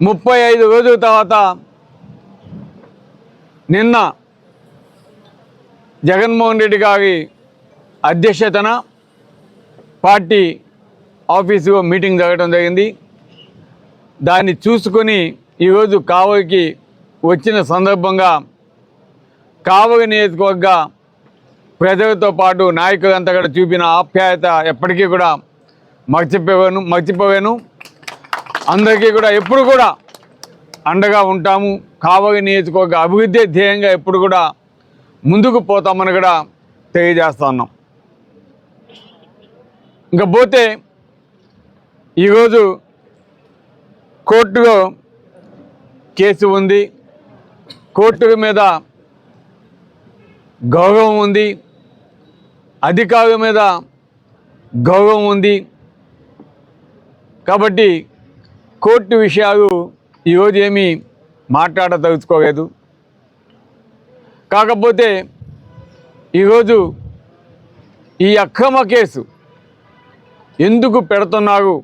ముప్పై ఐదు రోజుల తర్వాత నిన్న జగన్మోహన్ రెడ్డి గారి అధ్యక్షతన పార్టీ ఆఫీసులో మీటింగ్ జరగడం జరిగింది. దాన్ని చూసుకొని ఈరోజు కావలికి వచ్చిన సందర్భంగా కావలి నియోజకవర్గ ప్రజలతో పాటు నాయకులంతా కూడా చూపిన ఆప్యాయత ఎప్పటికీ కూడా మర్చిపోవాను మర్చిపోయాను అందరికీ కూడా ఎప్పుడు కూడా అండగా ఉంటాము. కావలి నియోజకవర్గ అభివృద్ధి ధ్యేయంగా ఎప్పుడు కూడా ముందుకు పోతామని కూడా తెలియజేస్తా ఉన్నాం. ఇంకా పోతే ఈరోజు కోర్టులో కేసు ఉంది. కోర్టు మీద గౌరవం ఉంది. అధికారుల మీద గౌరవం ఉంది. కాబట్టి కోర్టు విషయాలు ఈరోజు ఏమీ మాట్లాడదలుచుకోలేదు. కాకపోతే ఈరోజు ఈ అక్రమ కేసు ఎందుకు పెడుతున్నారు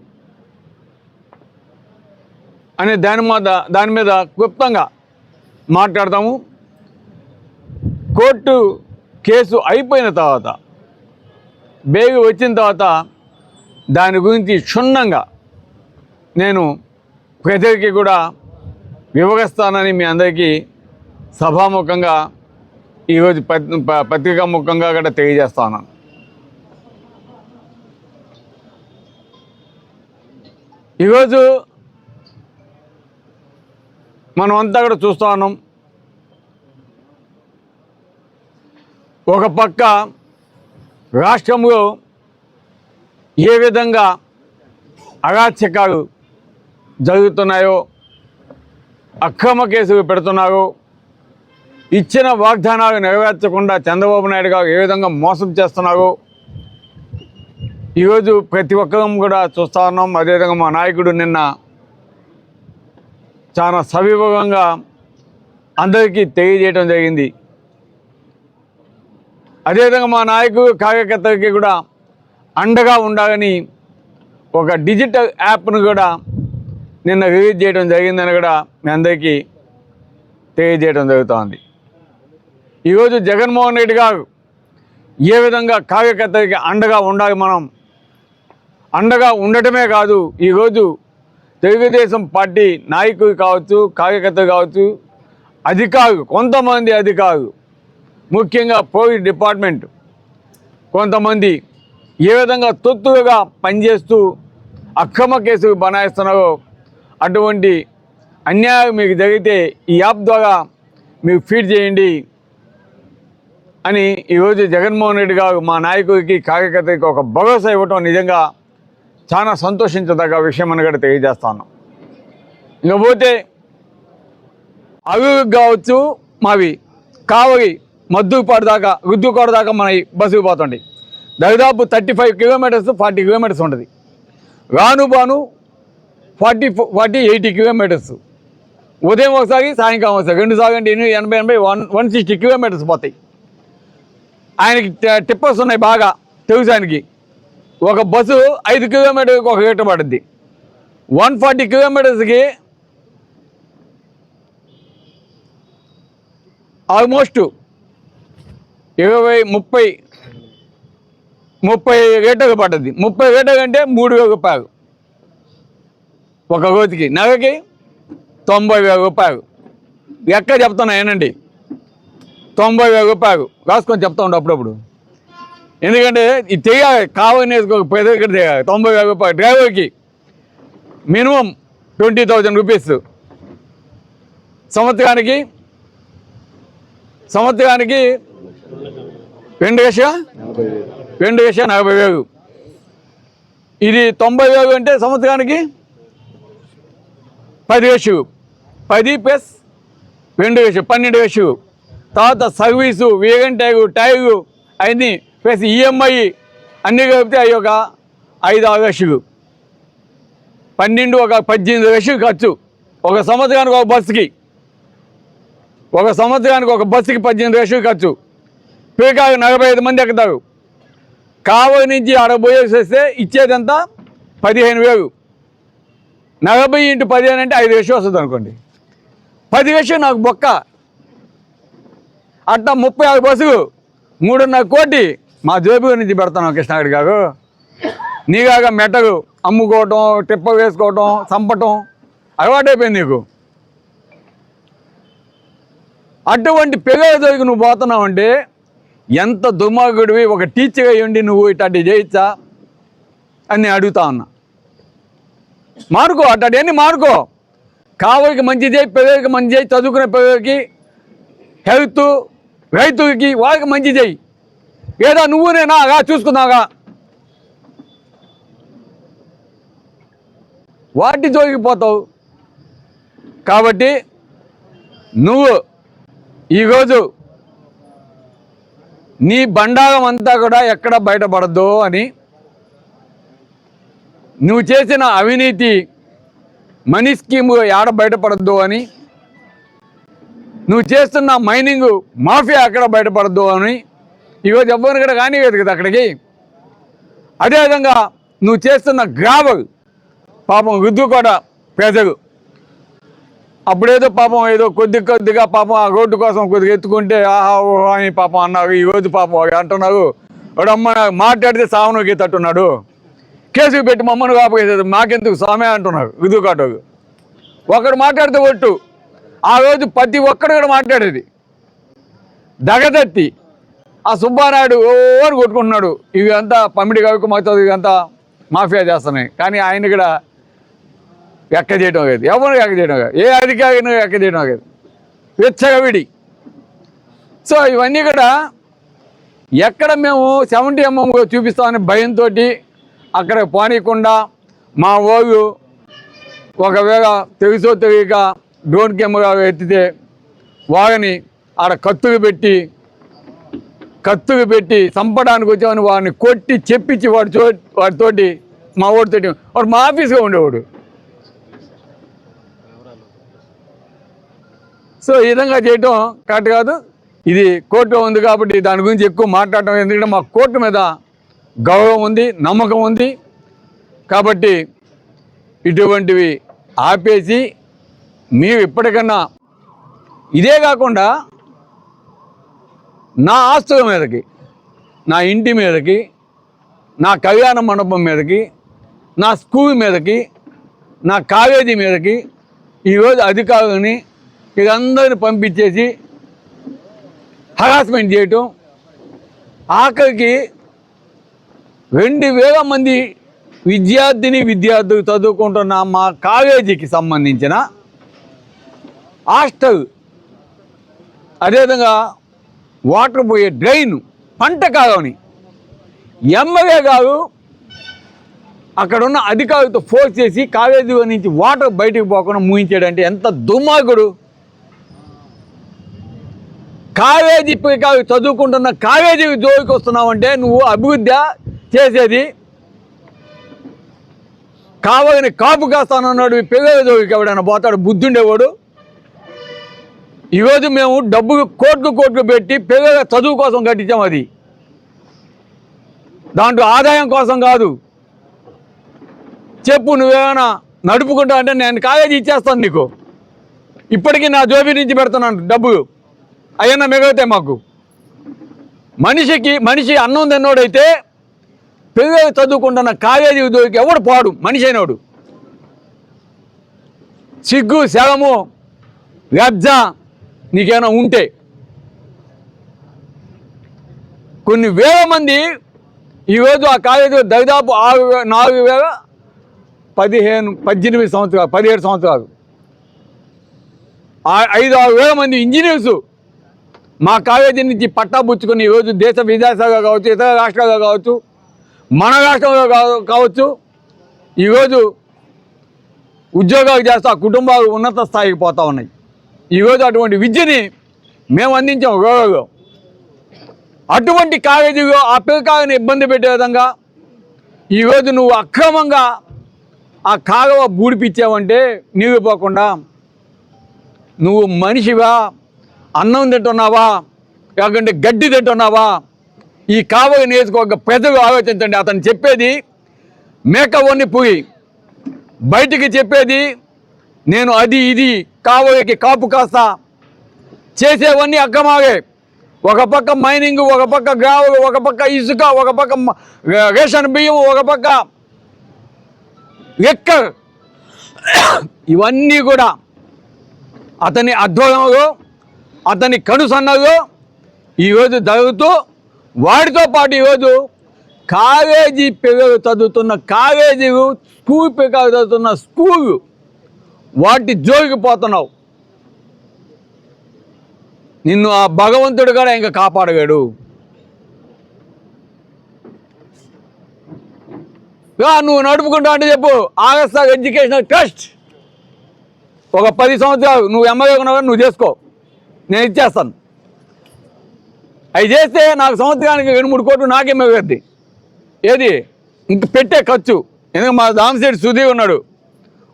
అనే దాని మీద దాని మీద క్లుప్తంగా మాట్లాడతాము. కోర్టు కేసు అయిపోయిన తర్వాత బేగి వచ్చిన తర్వాత దాని గురించి క్షుణ్ణంగా నేను ప్రజలకి కూడా వివరిస్తానని మీ అందరికీ సభాముఖంగా ఈరోజు ప- పత్రికా ముఖంగా కూడా తెలియజేస్తాను. ఈరోజు మనం అంతా కూడా చూస్తా ఉన్నాం. ఒక పక్క రాష్ట్రంలో ఏ విధంగా అరాచకాలు జరుగుతున్నాయో అక్రమ కేసులు పెడుతున్నారో ఇచ్చిన వాగ్దానాలు నెరవేర్చకుండా చంద్రబాబు నాయుడు గారు ఏ విధంగా మోసం చేస్తున్నారో ఈరోజు ప్రతి ఒక్కరం కూడా చూస్తూ ఉన్నాం. అదేవిధంగా మా నాయకుడు నిన్న చాలా సవివరంగా అందరికీ తెలియజేయడం జరిగింది. అదేవిధంగా మా నాయకుడు కార్యకర్తలకి కూడా అండగా ఉండాలని ఒక డిజిటల్ యాప్ను కూడా నిన్న రిలీజ్ చేయడం జరిగిందని కూడా మీ అందరికీ తెలియజేయడం జరుగుతోంది. ఈరోజు జగన్మోహన్ రెడ్డి గారు ఏ విధంగా కార్యకర్తలకి అండగా ఉండాలి మనం? అండగా ఉండటమే కాదు ఈరోజు తెలుగుదేశం పార్టీ నాయకులు కావచ్చు కార్యకర్తలు కావచ్చు అధికారులు కొంతమంది అధికారులు ముఖ్యంగా పోలీస్ డిపార్ట్మెంట్ కొంతమంది ఏ విధంగా తొత్తుగా పనిచేస్తూ అక్రమ కేసులు బనాయిస్తున్నారో అటువంటి అన్యాయం మీకు జరిగితే ఈ యాప్ ద్వారా మీకు ఫీడ్ చేయండి అని ఈరోజు జగన్మోహన్ రెడ్డి గారు మా నాయకుడికి కార్యకర్తకి ఒక భరోసా ఇవ్వటం నిజంగా చాలా సంతోషించదగ్గ విషయం అని కూడా తెలియజేస్తాను ఇకపోతే అవి కావచ్చు మావి కావలి మద్దుపాడు దాకా రుద్దుకోట దాకా మన బస్సుకు పోతుంది దాదాపు thirty five kilometres forty kilometres ఉంటుంది. రాను బాను ఫార్టీ ఫార్టీ ఎయిటీ కిలోమీటర్స్. ఉదయం ఒకసారి సాయంకాలం ఒకసారి. రెండు సార్లు అంటే ఎనిమిది ఎనభై ఎనభై వన్ వన్ సిక్స్టీ కిలోమీటర్స్ పోతాయి. ఆయనకి టిప్పర్స్ ఉన్నాయి బాగా తెలుసానికి ఒక బస్సు ఐదు కిలోమీటర్కి ఒక రేటు పడుద్ది. వన్ ఫార్టీ కిలోమీటర్స్కి ఆల్మోస్ట్ ఇరవై ముప్పై ముప్పై రేటుకు పడుద్ది. ముప్పై రేటు అంటే మూడు వేల రూపాయలు. ఒక గోతికి. నగకి తొంభై వేల రూపాయలు. ఎక్కడ చెప్తున్నా ఏనండి తొంభై వేల రూపాయలు. రాసుకొని చెప్తా ఉండు అప్పుడప్పుడు. ఎందుకంటే ఇది తెగాలి కావాలని ప్రతి దగ్గర తెగాలి తొంభై వేల రూపాయలు. డ్రైవర్కి మినిమం ట్వంటీ థౌజండ్ రూపీస్. సంవత్సరానికి సంవత్సరానికి రెండు లక్ష? రెండు లక్ష నలభై వేలు. ఇది తొంభై వేలు అంటే సంవత్సరానికి పది వేసు పది ప్లస్ రెండు వేసు పన్నెండు వేసు తర్వాత సర్వీసు వేగన్ ట్యాగు ట్యాగు అన్నీ ప్లస్ ఈఎంఐ అన్నీ కలిపితే అవి ఒక ఐదు ఆరు వేసులు పన్నెండు ఒక పద్దెనిమిది వేసులు ఖర్చు. ఒక సంవత్సరానికి ఒక బస్సుకి. ఒక సంవత్సరానికి ఒక బస్సుకి పద్దెనిమిది వేసులు ఖర్చు. పీకాకు నలభై ఐదు మంది ఎక్కుతారు. కావలి నుంచి ఆడ పోయేసి వస్తే ఇచ్చేదంతా పదిహేను వేలు. నలభై ఇంటూ పదిహేను అంటే ఐదు వేషం వస్తుంది అనుకోండి. పది వేషం నాకు బొక్క. అట్లా ముప్పై ఆరు బస్సు మూడున్నర కోటి మా జోబి నుంచి పెడతాను కృష్ణాగడి గారు. నీగాక మెటలు అమ్ముకోవటం టిప్ప వేసుకోవటం చంపటం అలవాటైపోయింది నీకు. అటువంటి పిల్లల దగ్గరికి నువ్వు పోతున్నావు అంటే ఎంత దుర్మార్గుడివి ఒక టీచర్ అయ్యుండి నువ్వు ఇట్లాంటి చేయొచ్చా అని నేను అడుగుతా ఉన్నా. మారుకో అట్లాంటివన్నీ మానుకో కావలికి మంచి చేయి పిల్లలకి మంచి చేయి చదువుకునే పిల్లలకి హెల్త్ రైతుకి వాళ్ళకి మంచి చేయి. ఏదో నువ్వు నేనాగా చూసుకున్నాగా. వాటి జోగిపోతావు కాబట్టి నువ్వు ఈరోజు నీ బండారం అంతా కూడా ఎక్కడ బయటపడద్దు అని నువ్వు చేసిన అవినీతి మనీ స్కీమ్ ఆడ బయటపడద్దు అని నువ్వు చేస్తున్న మైనింగ్ మాఫియా అక్కడ బయటపడద్దు అని ఈరోజు ఎవ్వరిని కూడా కానివ్వదు కదా అక్కడికి. అదేవిధంగా నువ్వు చేస్తున్న గ్రావల్ పాపం విద్యు కూడా పేదలు అప్పుడేదో పాపం ఏదో కొద్ది కొద్దిగా పాపం ఆ రోడ్డు కోసం కొద్దిగా ఎత్తుకుంటే ఆహా ఓహో అని పాపం అన్నారు ఈ రోజు పాపం అంటున్నారు వాడు అమ్మ మాట్లాడితే సావను గీతట్టున్నాడు కేసు పెట్టి మమ్మల్ని కాపేసేది మాకెందుకు? స్వామి అంటున్నారు. విధుకాటోకు ఒకడు మాట్లాడితే ఒట్టు. ఆ రోజు ప్రతి ఒక్కడు కూడా మాట్లాడేది. దగదత్తి. ఆ సుబ్బారాయుడు ఓ కొట్టుకుంటున్నాడు. ఇవి అంతా పమిడి కవికి మొత్తం ఇవంతా మాఫియా చేస్తున్నాయి. కానీ ఆయన కూడా ఎక్క చేయడం కాదు ఎవరు ఎక్క చేయడం కాదు ఏ అధికారిని ఎక్క చేయడం కాదు వెచ్చగవిడి. సో ఇవన్నీ కూడా ఎక్కడ మేము సెవెంటీ ఎంఎం చూపిస్తామని భయంతో అక్కడ పోనీయకుండా మా ఓగు ఒకవేళ తెలుసో తెలియక డ్రోన్ కెమెరా ఎత్తితే వారిని ఆడ కత్తులు పెట్టి కత్తులు పెట్టి చంపడానికి వచ్చామని వాడిని కొట్టి చెప్పించి వాడి చో వాడితోటి మా ఊరితోటి వాడు మా ఆఫీస్గా ఉండేవాడు. సో ఈ విధంగా చేయటం కరెక్ట్ కాదు. ఇది కోర్టు ఉంది కాబట్టి దాని గురించి ఎక్కువ మాట్లాడటం ఎందుకంటే మా కోర్టు మీద గౌరవం ఉంది నమ్మకం ఉంది. కాబట్టి ఇటువంటివి ఆపేసి మేము ఇప్పటికన్నా ఇదే కాకుండా నా ఆస్తుల మీదకి నా ఇంటి మీదకి నా కళ్యాణ మండపం మీదకి నా స్కూల్ మీదకి నా కాలేజీ మీదకి ఈరోజు అధికారులని వీళ్ళందరిని పంపించేసి హరాస్మెంట్ చేయటం ఆఖరికి రెండు వేల మంది విద్యార్థిని విద్యార్థులు చదువుకుంటున్న మా కాలేజీకి సంబంధించిన హాస్టల్. అదేవిధంగా వాటర్ పోయే డ్రైన్ పంట కాలని. ఎమ్మెల్యే గారు అక్కడ ఉన్న అధికారులతో ఫోర్స్ చేసి కాలేజీ నుంచి వాటర్ బయటకు పోకుండా మూయించాడంటే ఎంత దుర్మార్గుడు. కాలేజీ కాదు చదువుకుంటున్న కాలేజీకి జోలికి వస్తున్నావంటే నువ్వు అభివృద్ధి చేసేది? కావని కాపు కాస్తానన్నాడు ఈ పిల్లల ఎవడైనా పోతాడు బుద్ధుండేవాడు. ఈరోజు మేము డబ్బు కోట్లు కోట్లు పెట్టి పిల్లల చదువు కోసం కట్టించాం అది. దాంట్లో ఆదాయం కోసం కాదు. చెప్పు నువ్వేమైనా నడుపుకుంటా అంటే నేను కాలేజీ ఇచ్చేస్తాను నీకు. ఇప్పటికీ నా జోబీ నుంచి పెడుతున్నాను డబ్బు అయ్యన్న మిగిలితే మాకు. మనిషికి మనిషి అన్నం తిన్నోడైతే పిల్లలు చదువుకుంటున్న కాలేజీ ఉద్యోగికి ఎవడు పాడు? మనిషి అయినోడు. సిగ్గు శవము లబ్జ నీకేమైనా ఉంటే కొన్ని వేల మంది ఈరోజు ఆ కాలేజీలో దాదాపు ఆరు నాలుగు వేల పదిహేను పద్దెనిమిది సంవత్సరాలు పదిహేడు సంవత్సరాలు. ఐదు ఆరు వేల మంది ఇంజనీర్సు మా కాలేజీ నుంచి పట్టా పుచ్చుకొని ఈరోజు దేశ విదేశాలుగా కావచ్చు ఇతర రాష్ట్రాలుగా కావచ్చు మన రాష్ట్రంలో కావచ్చు. ఈరోజు ఉద్యోగాలు చేస్తూ కుటుంబాలు ఉన్నత స్థాయికి పోతూ ఉన్నాయి. ఈరోజు అటువంటి విద్యని మేము అందించాం రోగలో అటువంటి కాలేజీలో ఆ పిల్లకాయని ఇబ్బంది పెట్టే విధంగా ఈరోజు నువ్వు అక్రమంగా ఆ కాలువ బూడిపించావంటే నీళ్ళు పోకుండా నువ్వు మనిషివా? అన్నం తింటున్నావా? లేకుంటే గడ్డి తింటున్నావా? ఈ కావలి నియోజకవర్గ ప్రజలు ఆలోచించండి. అతను చెప్పేది మేక వన్ని పురి బయటికి చెప్పేది నేను అది ఇది కావలికి కాపు కాస్తా చేసేవన్నీ అక్కమాగే ఒక పక్క మైనింగ్ ఒక పక్క గ్రావులు ఒక పక్క ఇసుక ఒక పక్క రేషన్ బియ్యం ఒక పక్క ఎక్క ఇవన్నీ కూడా అతని అధ్వర్యంలో అతని కనుసన్నలో ఈరోజు జరుగుతూ వాడితో పాటు ఈరోజు కాలేజీ పిల్లలు చదువుతున్న కాలేజీలు స్కూల్ పిల్లలు చదువుతున్న స్కూల్ వాటి జోలికి పోతున్నావు. నిన్ను ఆ భగవంతుడు కూడా ఇంకా కాపాడగాడు నువ్వు నడుపుకుంటా అంటే చెప్పు. Agastya educational trust. ఒక పది సంవత్సరాలు నువ్వు ఎమ్మెల్యే ఉన్నావు నువ్వు చేసుకో. నేను ఇచ్చేస్తాను. అవి చేస్తే నాకు సంవత్సరానికి రెండు మూడు కోట్లు నాకే మిగద్ది ఏది? ఇంక పెట్టే ఖర్చు. ఎందుకంటే మా దామశెట్టి సుధీ ఉన్నాడు.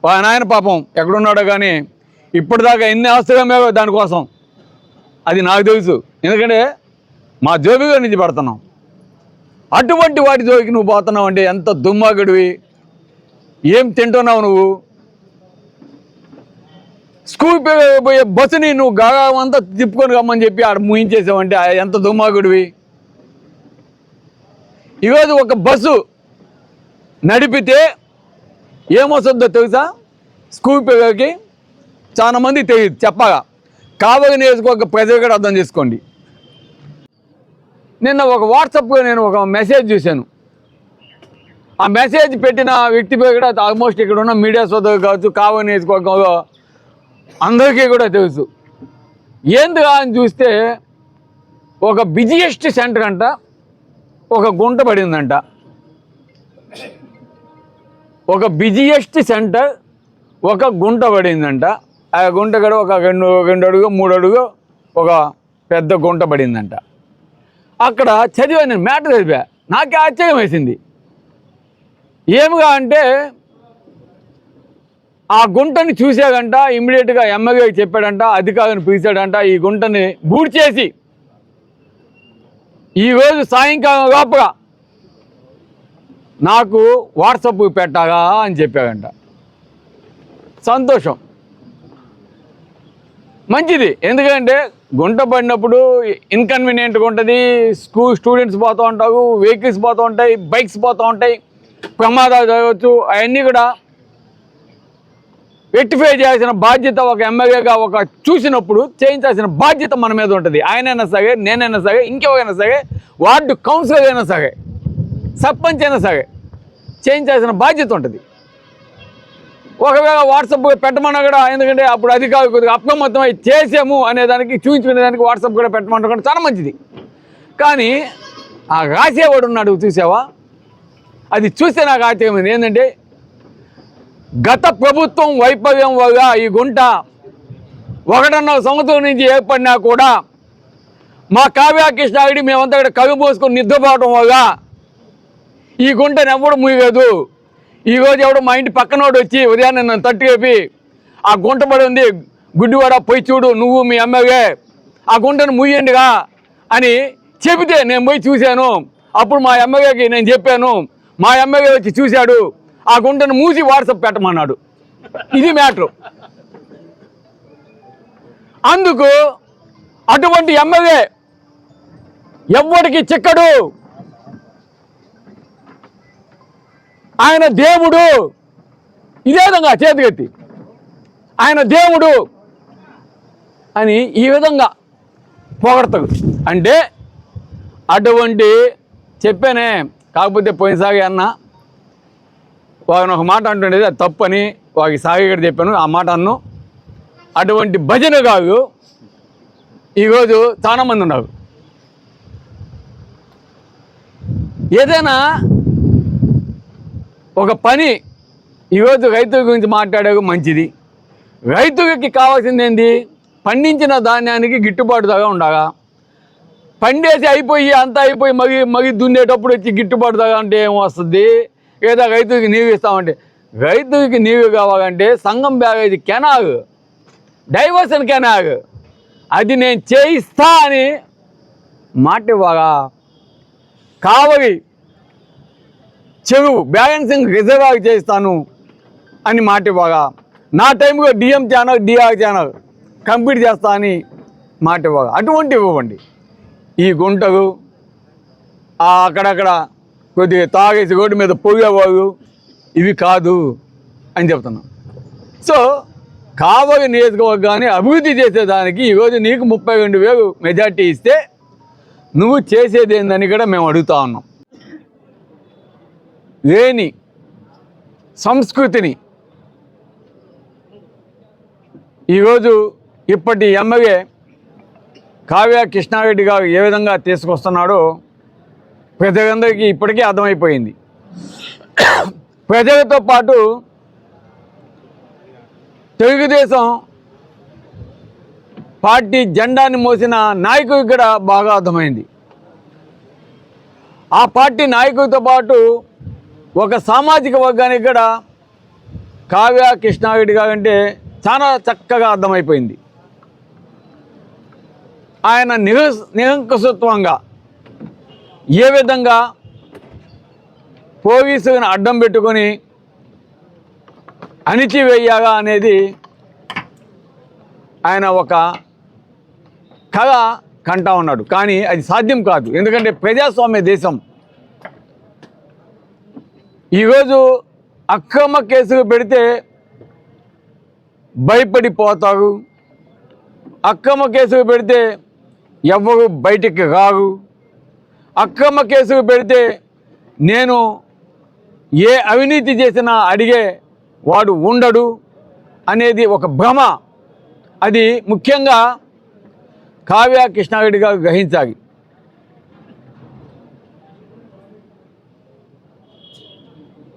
వాళ్ళ నాయన పాపం ఎక్కడున్నాడో కానీ ఇప్పటిదాకా ఎన్ని ఆస్తుగా మేము దానికోసం. అది నాకు తెలుసు. ఎందుకంటే మా జోబిగా నుంచి పడుతున్నాం. అటువంటి వాటి జోలికి నువ్వు పోతున్నావు అంటే ఎంత దుమ్మాగడివి ఏం తింటున్నావు నువ్వు? స్కూల్ పోయే బస్సుని నువ్వు గాగా అంతా తిప్పుకొని రమ్మని చెప్పి ఆడ ముయించేసావంటే ఆ ఎంత దుమ్మాగుడివి ఈరోజు ఒక బస్సు నడిపితే ఏమొస్తుందో తెలుసా? స్కూల్ పిల్లలకి చాలామంది తెలియదు చెప్పగా కాబోయే నియోజకవర్గ ప్రజలు కూడా అర్థం చేసుకోండి. నిన్న ఒక వాట్సాప్లో నేను ఒక మెసేజ్ చూశాను. ఆ మెసేజ్ పెట్టిన వ్యక్తి పేరు కూడా ఆల్మోస్ట్ ఇక్కడ ఉన్న మీడియా సోదరు కావచ్చు కావని నియోజకవర్గంలో అందరికీ కూడా తెలుసు. ఏందిగా అని చూస్తే ఒక బిజియెస్ట్ సెంటర్ అంట ఒక గుంట పడిందంట. ఒక బిజియెస్ట్ సెంటర్ ఒక గుంట పడిందంట. ఆ గుంట కూడా ఒక రెండు రెండు అడుగు మూడు అడుగు ఒక పెద్ద గుంట పడిందంట. అక్కడ చదివాను నేను మ్యాటర్ చదివా. నాకే ఆశ్చర్యం వేసింది. ఏమిగా అంటే ఆ గుంటని చూసాడంట ఇమ్మీడియట్గా ఎమ్మెల్యే చెప్పాడంట అధికారిని పిలిచాడంట ఈ గుంటని బూడ్చేసి ఈరోజు సాయంకాలం లోపల నాకు వాట్సప్ పెట్టాగా అని చెప్పాడంట. సంతోషం. మంచిది. ఎందుకంటే గుంట పడినప్పుడు ఇన్కన్వీనియంట్గా ఉంటుంది. స్కూల్ స్టూడెంట్స్ పోతూ ఉంటారు వెహికల్స్ పోతూ ఉంటాయి బైక్స్ పోతూ ఉంటాయి ప్రమాదాలు జరగవచ్చు అవన్నీ కూడా రెక్టిఫై చేయాల్సిన బాధ్యత ఒక ఎమ్మెల్యేగా ఒక చూసినప్పుడు చేయించాల్సిన బాధ్యత మన మీద ఉంటుంది. ఆయనైనా సరే నేనైనా సరే ఇంకెవరైనా సరే వార్డు కౌన్సిలర్ అయినా సరే సర్పంచ్ అయినా సరే చేయించాల్సిన బాధ్యత ఉంటుంది. ఒకవేళ వాట్సాప్ పెట్టమన్నా కూడా ఎందుకంటే అప్పుడు అధికారులు కొద్దిగా అప్రమత్తమై చేసాము అనేదానికి చూపించుకునే దానికి వాట్సాప్ కూడా పెట్టమంటారు కూడా చాలా మంచిది. కానీ ఆ రాసేవాడు ఉన్నాడు చూసావా? అది చూస్తే నాకు ఆశ్చర్యమైంది ఏంటంటే గత ప్రభుత్వం వైఫల్యం వల్ల ఈ గుంట ఒకటన్నర సంవత్సరం నుంచి ఏర్పడినా కూడా మా కావ్య మేమంతా ఇక్కడ కవి పోసుకొని నిద్రపోవడం వల్ల ఈ గుంటను ఎవడు ముయ్యలేదు ఈరోజు ఎవడు మా ఇంటి పక్కనోడు వచ్చి ఉదయాన్నే నన్ను తట్టు చెప్పి ఆ గుంట పడి ఉంది గుడ్డివాడ పోయి చూడు నువ్వు మీ ఎమ్మెల్యే ఆ గుంటను ముయ్యండిగా అని చెబితే నేను పోయి చూశాను. అప్పుడు మా ఎమ్మెల్యేకి నేను చెప్పాను. మా ఎమ్మెల్యే వచ్చి చూశాడు. ఆ గుంటను మూసి వాట్సాప్ పెట్టమన్నాడు. ఇది మ్యాటర్. అందుకు అటువంటి ఎమ్మెల్యే ఎవ్వడికి చిక్కడు. ఆయన దేవుడు. ఇదే విధంగా చేతికెత్తి ఆయన దేవుడు. అని ఈ విధంగా పొగడతాడు. అంటే అటువంటి చెప్పానే. కాకపోతే పోయినసారి అన్నా వాడిని ఒక మాట అంటుండేది అది తప్పని వాకి సాగి చెప్పాను ఆ మాట అన్ను. అటువంటి భజన కాదు. ఈరోజు చాలా మంది ఉన్నారు. ఏదైనా ఒక పని ఈరోజు రైతు గురించి మాట్లాడేది మంచిది. రైతుకి కావాల్సింది ఏంది? పండించిన ధాన్యానికి గిట్టుబాటు ధర ఉండగా పండేసి అయిపోయి అంతా అయిపోయి మగి మగి దున్నేటప్పుడు వచ్చి గిట్టుబాటు ధర అంటే ఏం ఏదో రైతుకి నీవు ఇస్తామంటే రైతుకి నీవు కావాలంటే సంఘం బ్యాగేజ్ కెనాగ్ డైవర్షన్ కెనాగ్ అది నేను చేయిస్తా అని మాట ఇవ్వగా కావలి చెరువు బ్యాలెన్సింగ్ రిజర్వాయర్ చేస్తాను అని మాట ఇవ్వగా నా టైంలో DM channel DR channel complete చేస్తా అని మాట ఇవ్వగా అటువంటి ఇవ్వండి. ఈ గుంటలు అక్కడక్కడ కొద్దిగా తాగేసి రోడ్డు మీద పోయేవారు ఇవి కాదు అని చెప్తున్నాం. సో కావలి నియోజకవర్గాన్ని అభివృద్ధి చేసేదానికి ఈరోజు నీకు ముప్పై రెండు వేలు మెజార్టీ ఇస్తే నువ్వు చేసేది ఏందని కూడా మేము అడుగుతా ఉన్నాం. లేని సంస్కృతిని ఈరోజు ఇప్పటి ఎమ్మెల్యే కావ్య కృష్ణారెడ్డి గారు ఏ విధంగా తీసుకొస్తున్నాడో ప్రజలందరికీ ఇప్పటికీ అర్థమైపోయింది. ప్రజలతో పాటు తెలుగుదేశం పార్టీ జెండాని మోసిన నాయకుడికి కూడా బాగా అర్థమైంది. ఆ పార్టీ నాయకుడితో పాటు ఒక సామాజిక వర్గానికి కూడా కావ్య కృష్ణారెడ్డి గారు అంటే చాలా చక్కగా అర్థమైపోయింది. ఆయన నిరస్ నిరంకుశత్వంగా ఏ విధంగా పోలీసులను అడ్డం పెట్టుకొని అణిచివేయగా అనేది ఆయన ఒక కళ కంటా ఉన్నాడు. కానీ అది సాధ్యం కాదు. ఎందుకంటే ప్రజాస్వామ్య దేశం. ఈరోజు అక్రమ కేసులు పెడితే భయపడిపోతారు. అక్రమ కేసులు పెడితే ఎవరు బయటికి రారు. అక్రమ కేసులు పెడితే నేను ఏ అవినీతి చేసినా అడిగే వాడు ఉండడు అనేది ఒక భ్రమ. అది ముఖ్యంగా కావ్య కృష్ణారెడ్డి గారు గ్రహించాలి.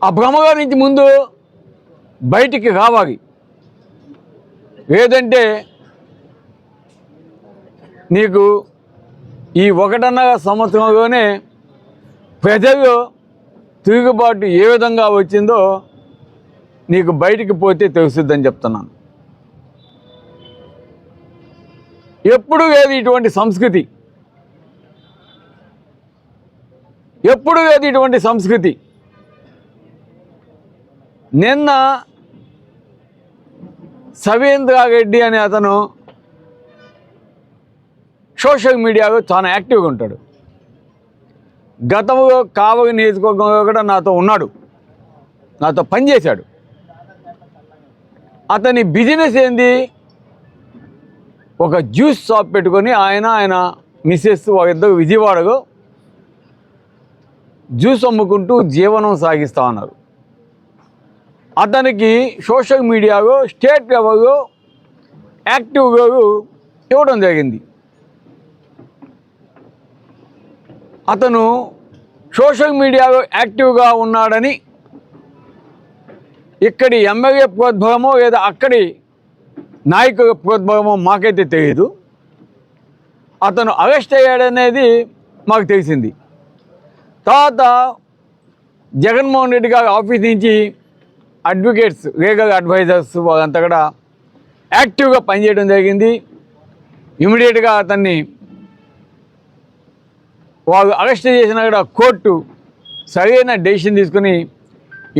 ఆ భ్రమ నుంచి ముందు బయటికి రావాలి. లేదంటే నీకు ఈ ఒకటన్నర సంవత్సరంలోనే ప్రజలు తిరుగుబాటు ఏ విధంగా వచ్చిందో నీకు బయటికి పోతే తెలుస్తుందని చెప్తున్నాను. ఎప్పుడు లేదు ఇటువంటి సంస్కృతి. ఎప్పుడు లేదు ఇటువంటి సంస్కృతి. నిన్న సవేంద్ర రెడ్డి అనే అతను సోషల్ మీడియాలో చాలా యాక్టివ్గా ఉంటాడు. గతంలో కావలి నియోజకవర్గంలో కూడా నాతో ఉన్నాడు. నాతో పనిచేశాడు. అతని బిజినెస్ ఏంది? ఒక జ్యూస్ షాప్ పెట్టుకొని ఆయన ఆయన మిస్సెస్ వాళ్ళిద్దరు విజయవాడలో జ్యూస్ అమ్ముకుంటూ జీవనం సాగిస్తా ఉన్నారు. అతనికి సోషల్ మీడియాలో స్టేట్ లెవెల్లో యాక్టివ్గా ఇవ్వడం జరిగింది. అతను సోషల్ మీడియాలో యాక్టివ్గా ఉన్నాడని ఇక్కడి ఎమ్మెల్యే ప్రోద్భవమో లేదా అక్కడి నాయకుల ప్రోద్భవమో మాకైతే తెలియదు అతను అరెస్ట్ అయ్యాడనేది మాకు తెలిసింది. తర్వాత జగన్మోహన్ రెడ్డి గారి ఆఫీస్ నుంచి అడ్వకేట్స్ లీగల్ అడ్వైజర్స్ వాళ్ళంతా కూడా యాక్టివ్గా పనిచేయడం జరిగింది. ఇమీడియట్గా అతన్ని వాళ్ళు అరెస్ట్ చేసినా కూడా కోర్టు సరైన డెసిషన్ తీసుకుని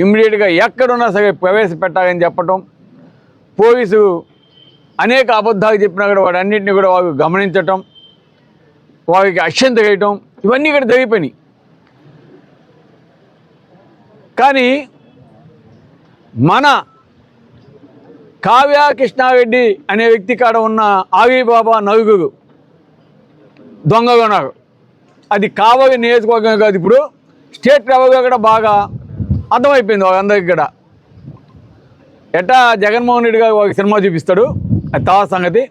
ఇమ్మీడియట్గా ఎక్కడున్నా సరే ప్రవేశపెట్టాలని చెప్పటం పోలీసు అనేక అబద్ధాలు చెప్పినా కూడా వాడన్నింటినీ కూడా వాళ్ళు గమనించటం వారికి అత్యంత వేయటం ఇవన్నీ ఇక్కడ జరిగిపోయినాయి. కానీ మన కావ్య కృష్ణారెడ్డి అనే వ్యక్తి కాడ ఉన్న ఆవిబాబా నలుగురు దొంగలు ఉన్నారు. అది కావలి నియోజకవర్గం కాదు ఇప్పుడు. స్టేట్ లెవెల్గా కూడా బాగా అర్థమైపోయింది వాళ్ళందరికీ కూడా. ఎట్టా జగన్మోహన్ రెడ్డి గారు ఒక సినిమా చూపిస్తాడు. అది తా సంగతి.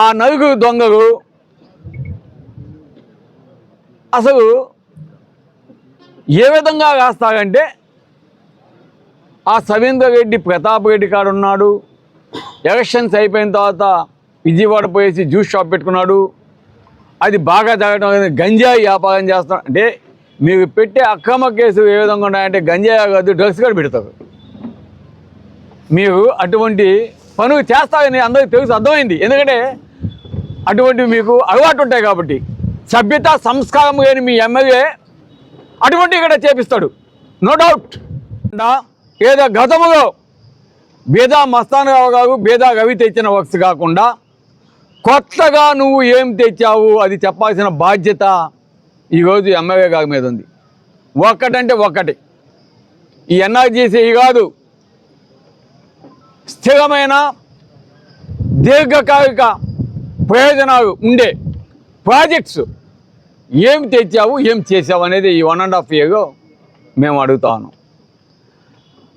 ఆ నలుగురు దొంగలు అసలు ఏ విధంగా రాస్తారంటే ఆ సవీందర్ రెడ్డి ప్రతాప్ రెడ్డి కాడున్నాడు ఎలక్షన్స్ అయిపోయిన తర్వాత విజయవాడ పోయేసి జ్యూస్ షాప్ పెట్టుకున్నాడు. అది బాగా తాగడం గంజాయి వ్యాపారం చేస్తాం అంటే మీకు పెట్టే అక్రమ కేసు ఏ విధంగా ఉన్నాయంటే గంజాయి కాదు డ్రగ్స్ కూడా పెడతారు. మీరు అటువంటి పనులు చేస్తారని అందరికీ తెలుసు అర్థమైంది. ఎందుకంటే అటువంటివి మీకు అలవాటు ఉంటాయి కాబట్టి. సభ్యత సంస్కారం లేని మీ ఎమ్మెల్యే అటువంటి ఇక్కడ చేపిస్తాడు. నో డౌట్ ఏదో గతములో బేదా మస్తాన్ కావు బేదా కవి తెచ్చిన వక్స్ కాకుండా కొత్తగా నువ్వు ఏం తెచ్చావు అది చెప్పాల్సిన బాధ్యత ఈరోజు ఎమ్మెల్యే గారి మీద ఉంది. ఒక్కటంటే ఒక్కటి ఈ ఎన్ఆర్జీసీ కాదు స్థిరమైన దీర్ఘకాలిక ప్రయోజనాలు ఉండే ప్రాజెక్ట్స్ ఏం తెచ్చావు ఏం చేసావు అనేది ఈ వన్ అండ్ హాఫ్ ఇయర్లో మేము అడుగుతాను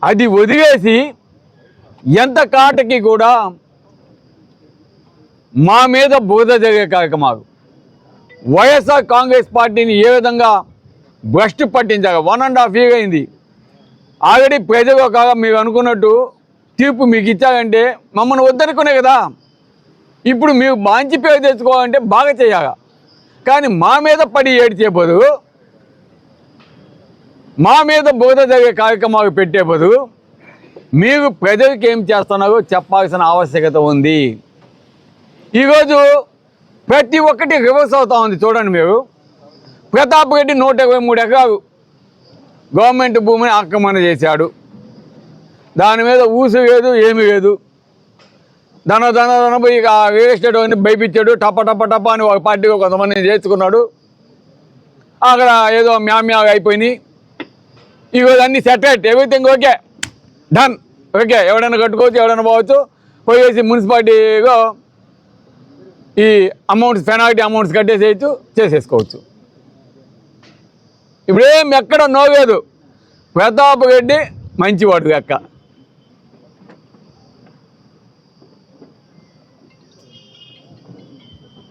అది వదిలేసి ఎంత కాటకి కూడా మా మీద బురద జరిగే కార్యక్రమాలు. వైఎస్ఆర్ కాంగ్రెస్ పార్టీని ఏ విధంగా భ్రష్టు పట్టించారు? వన్ అండ్ హాఫ్ ఇయర్ అయింది. ఆల్రెడీ ప్రజలు ఒక మీరు అనుకున్నట్టు తీర్పు మీకు ఇచ్చారంటే మమ్మల్ని వద్దనుకునే కదా. ఇప్పుడు మీరు మంచి పేరు తెచ్చుకోవాలంటే బాగా చేయాలి. కానీ మా మీద పడి ఏడిచే బదులు మా మీద బోధ జరిగే కార్యక్రమాలు పెట్టే బదులు మీరు ప్రజలకు ఏం చేస్తున్నారో చెప్పాల్సిన ఆవశ్యకత ఉంది. ఈరోజు ప్రతి ఒక్కటి రివర్స్ అవుతా ఉంది చూడండి మీరు. ప్రతాప్ రెడ్డి నూట ఇరవై మూడు ఎకరాలు గవర్నమెంట్ భూమిని ఆక్రమణ చేశాడు. దాని మీద ఊసు లేదు ఏమీ లేదు. ధన ధన ధన పోయి ఇక రియల్ ఎస్టేట్ అని భయపించాడు. టప టప టప అని ఒక పార్టీగా కొంతమంది చేర్చుకున్నాడు. అక్కడ ఏదో మ్యామ్యా అయిపోయినాయి. ఈరోజు అన్ని సెటరేట్ ఎవ్రీథింగ్ ఓకే డన్ ఓకే ఎవడైనా కట్టుకోవచ్చు ఎవడైనా పోవచ్చు. పోయేసి మున్సిపాలిటీగా ఈ అమౌంట్స్ పెనాల్టీ అమౌంట్స్ కట్టేసేయచ్చు చేసేసుకోవచ్చు. ఇప్పుడేం ఎక్కడ నోవేదు వెతాపు గడ్డి మంచివాడు ఎక్క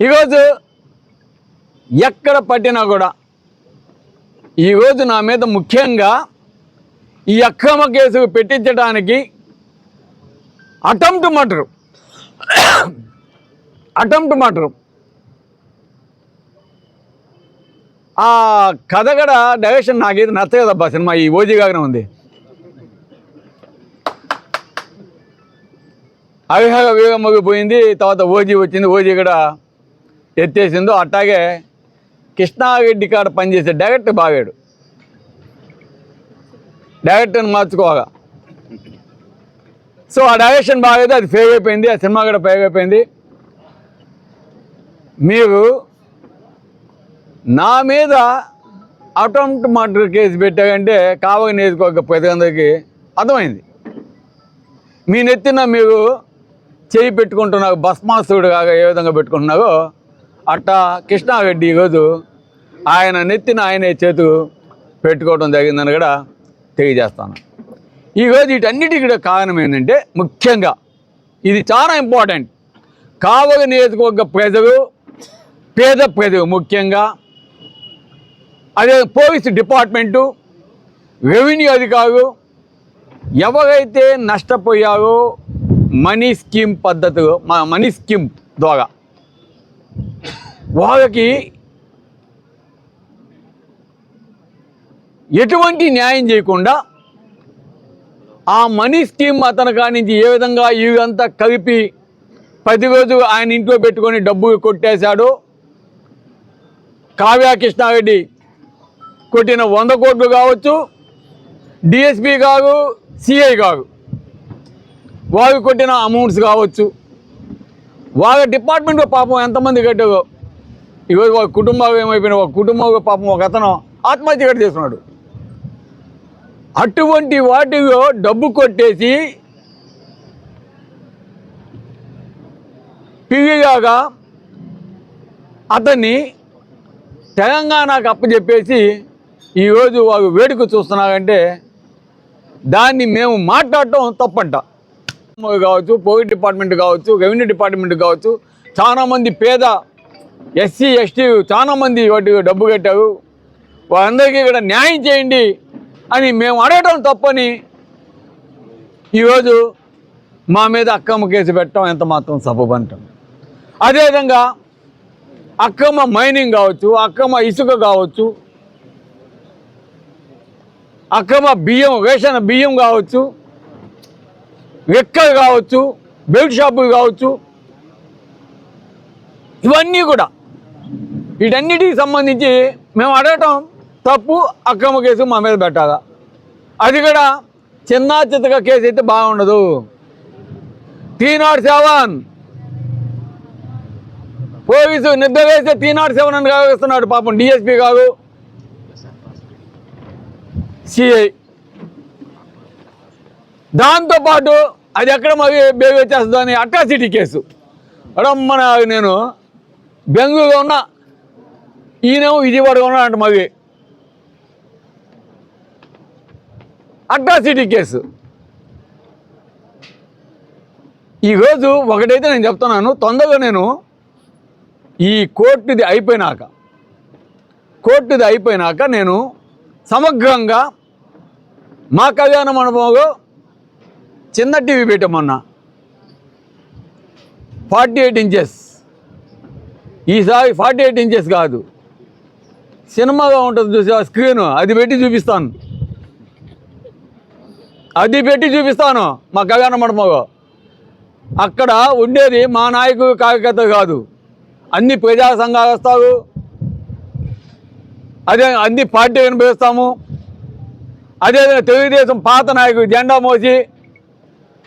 ఈరోజు ఎక్కడ పట్టినా కూడా ఈరోజు నా మీద ముఖ్యంగా ఈ అక్రమ కేసు పెట్టించడానికి అటెంప్ట్ మటరు. అటెంప్ట్ మర్డర్ ఆ కథ కూడా డైరెక్షన్ నాకేది నచ్చలేదబ్బా సినిమా ఈ ఓజీగానే ఉంది. అవిహాగ వేగమ్మకి పోయింది తర్వాత ఓజీ వచ్చింది ఓజీ కూడా ఎత్తేసిందో అట్టాగే కృష్ణారెడ్డి కాడ పనిచేసే డైరెక్టర్ బాగాడు. డైరెక్టర్ని మార్చుకోగా సో ఆ డైరెక్షన్ బాగైతే అది ఫెయిల్ అయిపోయింది ఆ సినిమా కూడా ఫెయిల్ అయిపోయింది. మీరు నా మీద అటెంప్ట్ మర్డర్ కేసు పెట్టారంటే కావగా నేర్చుకోక ప్రజలందరికీ అర్థమైంది. మీ నెత్తిన మీరు చేయి పెట్టుకుంటున్నారు భస్మాసుడు కాగా ఏ విధంగా పెట్టుకుంటున్నారో అట్టా కృష్ణారెడ్డి ఈరోజు ఆయన నెత్తిన ఆయనే చేతు పెట్టుకోవడం జరిగిందని కూడా తెలియజేస్తాను. ఈరోజు వీటన్నిటికీ కూడా కారణం ఏంటంటే ముఖ్యంగా ఇది చాలా ఇంపార్టెంట్. కావలి నియోజకవర్గ ప్రజలు పేద ప్రజలు ముఖ్యంగా అదే పోలీస్ డిపార్ట్మెంటు రెవెన్యూ అధికారులు ఎవరైతే నష్టపోయారో మనీ స్కీమ్ పద్ధతి మనీ స్కీమ్ ద్వారా వాళ్ళకి ఎటువంటి న్యాయం చేయకుండా ఆ మనీ స్కీమ్ అతని కానించి ఏ విధంగా ఇవంతా కలిపి ప్రతిరోజు ఆయన ఇంట్లో పెట్టుకొని డబ్బు కొట్టేశాడో కావ్య కృష్ణారెడ్డి కొట్టిన వంద కోట్లు కావచ్చు డిఎస్పి కాదు సిఐ కాదు వారు కొట్టిన అమౌంట్స్ కావచ్చు. వాళ్ళ డిపార్ట్మెంట్ పాపం ఎంతమంది కట్టారో ఈరోజు వాళ్ళ కుటుంబాలు ఏమైపోయినా ఒక కుటుంబం పాపం ఒక అతను ఆత్మహత్య కూడా చేస్తున్నాడు అటువంటి వాటిలో డబ్బు కొట్టేసి పివిగాగా అతన్ని తెలంగాణకు అప్పచెప్పేసి ఈరోజు వారు వేడుక చూస్తున్నారంటే దాన్ని మేము మాట్లాడటం తప్పంట. కావచ్చు పోలీస్ డిపార్ట్మెంట్ కావచ్చు రెవెన్యూ డిపార్ట్మెంట్ కావచ్చు చాలామంది పేద ఎస్సీ ఎస్టీ చాలామంది వాటి డబ్బు కట్టారు. వారందరికీ ఇక్కడ న్యాయం చేయండి అని మేము అడగటం తప్పని ఈరోజు మా మీద అక్రమ కేసు పెట్టడం ఎంత మాత్రం సబబంటాం అదేవిధంగా అక్రమ మైనింగ్ కావచ్చు అక్రమ ఇసుక కావచ్చు అక్రమ బియ్యం రేషన్ బియ్యం కావచ్చు రెక్కలు కావచ్చు బెల్ట్ షాపులు కావచ్చు ఇవన్నీ కూడా. వీటన్నిటికి సంబంధించి మేము అడగటం తప్పు అక్రమ కేసు మా మీద పెట్టాలా? అది కూడా చిన్న చిత్తగా కేసు అయితే బాగుండదు. Three not seven. పోలీసు నిద్ర వేస్తే త్రీ సెవెన్ అని కాగిస్తున్నాడు పాపం డిఎస్పీ కాదు. సిఐ దాంతోపాటు అది ఎక్కడ మరి బేగ్ వచ్చేస్తుందని అట్రాసిటీ కేసు. రమ్మన నేను. బెంగళూరులో ఉన్న. ఈయనేమో విజయవాడలో ఉన్నా అంట మవి. Atrocity case. ఈరోజు ఒకటైతే నేను చెప్తున్నాను తొందరగా నేను ఈ కోర్టుది అయిపోయినాక కోర్టుది అయిపోయినాక నేను సమగ్రంగా మా కళ్యాణ మండపంలో చిన్న టీవీ పెట్టమన్నా. Forty eight inches. ఈసారి ఫార్టీ ఎయిట్ ఇంచెస్ కాదు. సినిమాగా ఉంటుంది చూసి ఆ స్క్రీన్ అది పెట్టి చూపిస్తాను. అది పెట్టి చూపిస్తాను మా కళ్యాణ మండపంలో. అక్కడ ఉండేది మా నాయకుడు కార్యకర్త కాదు. అన్ని ప్రజా సంఘాలు వస్తారు. అదే అన్ని పార్టీ వినిపిస్తాము. అదేవిధంగా తెలుగుదేశం పాత నాయకుడు జెండా మోసి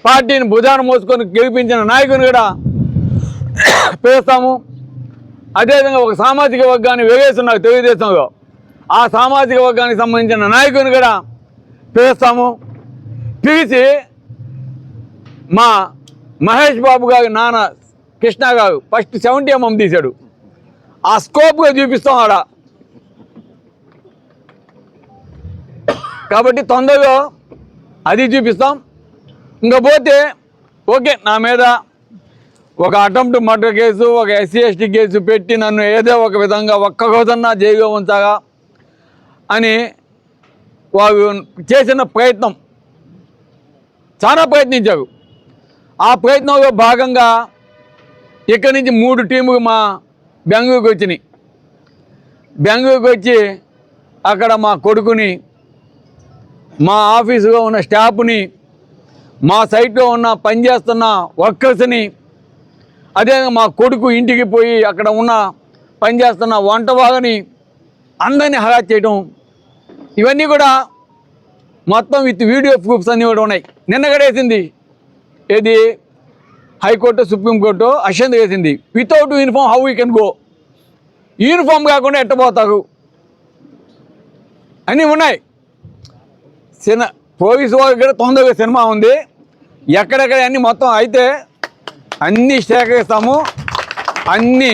పార్టీని భుజాన మోసుకొని గెలిపించిన నాయకుని కూడా పిలుస్తాము. అదేవిధంగా ఒక సామాజిక వర్గాన్ని వేగేస్తున్నారు తెలుగుదేశంలో. ఆ సామాజిక వర్గానికి సంబంధించిన నాయకుని కూడా పిలుస్తాము. పిలిచి మా మహేష్ బాబు గారి నాన్న కృష్ణ గారు ఫస్ట్ సెవెంటీ ఎంఎం తీశాడు. ఆ స్కోప్గా చూపిస్తాం ఆడ. కాబట్టి తొందరగా అది చూపిస్తాం. ఇంకా పోతే ఓకే నా మీద ఒక అటెంప్ట్ మర్డర్ కేసు ఒక ఎస్సీ ఎస్టీ కేసు పెట్టి నన్ను ఏదో ఒక విధంగా ఒక్క రోజన్నా జైగా ఉంచగా అని వారు చేసిన ప్రయత్నం. చాలా ప్రయత్నించారు. ఆ ప్రయత్నంలో భాగంగా ఇక్కడి నుంచి మూడు టీములు మా బెంగళూరుకి వచ్చినాయి. బెంగళూరుకి వచ్చి అక్కడ మా కొడుకుని మా ఆఫీసులో ఉన్న స్టాఫ్ని మా సైట్లో ఉన్న పనిచేస్తున్న వర్కర్స్ని అదే మా కొడుకు ఇంటికి పోయి అక్కడ ఉన్న పనిచేస్తున్న వంట వాగని అందరినీ హరాజ్ చేయడం. ఇవన్నీ కూడా మొత్తం విత్ వీడియో ప్రూఫ్స్ అన్నీ కూడా ఉన్నాయి. నిన్న గడేసింది ఏది? హైకోర్టు సుప్రీంకోర్టు అశ్వంత్ వేసింది without uniform how you can go uniform కాకుండా ఎట్టబోతారు అన్నీ ఉన్నాయి. సినిమా పోలీసు వాళ్ళ కూడా తొందరగా సినిమా ఉంది. ఎక్కడెక్కడ అన్ని మొత్తం అయితే అన్నీ సేకరిస్తాము. అన్నీ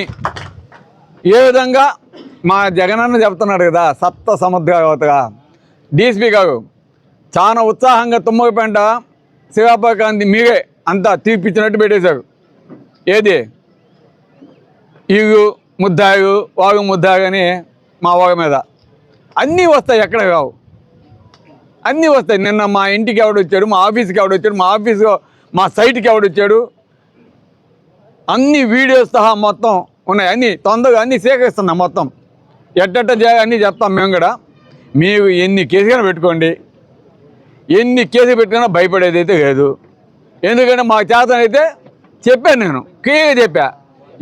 ఏ విధంగా మా జగనన్న చెప్తున్నాడు కదా సప్త సముద్రవతగా డీసీపీ గారు చాలా ఉత్సాహంగా తుమ్మగపేంట శివాపకాంతి మీరే. అంతా తీర్పిచ్చినట్టు పెట్టేశారు. ఏది? ఈగు ముద్దాగు వాగు ముద్దాగని అని మా వాగు మీద. అన్నీ వస్తాయి ఎక్కడ కావు. అన్నీ వస్తాయి. నిన్న మా ఇంటికి ఎవడు వచ్చాడు మా ఆఫీస్కి ఎవడొచ్చాడు మా ఆఫీస్ మా సైట్కి ఎవడు వచ్చాడు. అన్ని వీడియోస్ సహా మొత్తం ఉన్నాయి. అన్నీ తొందరగా అన్నీ సేకరిస్తున్నాం మొత్తం. ఎట్టట్ట చేయాలి అన్నీ చెప్తాం మేము కూడా. మీరు ఎన్ని కేసులు పెట్టుకోండి. ఎన్ని కేసులు పెట్టుకున్నా భయపడేది అయితే లేదు. ఎందుకంటే మా చేతనైతే చెప్పాను నేను. క్లియర్గా చెప్పా.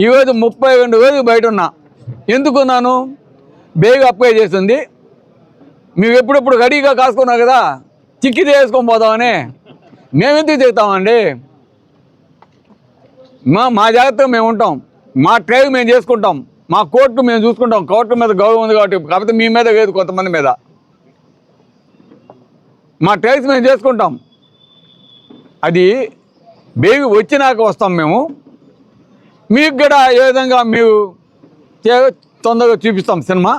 ఈరోజు ముప్పై రెండు వేలు బయట ఉన్నా. ఎందుకున్నాను బేగ్ అప్లై చేస్తుంది. మేము ఎప్పుడెప్పుడు రెడీగా కాసుకున్నాం కదా చిక్కితే వేసుకొని పోతామని మేమెందుకు చెప్తామండి మా మా జాగ్రత్తగా మేము ఉంటాం. మా ట్రైవ్ మేము చేసుకుంటాం. మా కోర్టు మేము చూసుకుంటాం. కోర్టు మీద గౌరవం ఉంది కాబట్టి కాకపోతే మీ మీద లేదు కొంతమంది మీద. మా ట్రైవ్స్ మేము చేసుకుంటాం. అది బేబీ వచ్చినాక వస్తాం మేము. మీకు కూడా ఏ విధంగా మీరు తొందరగా చూపిస్తాం సినిమా.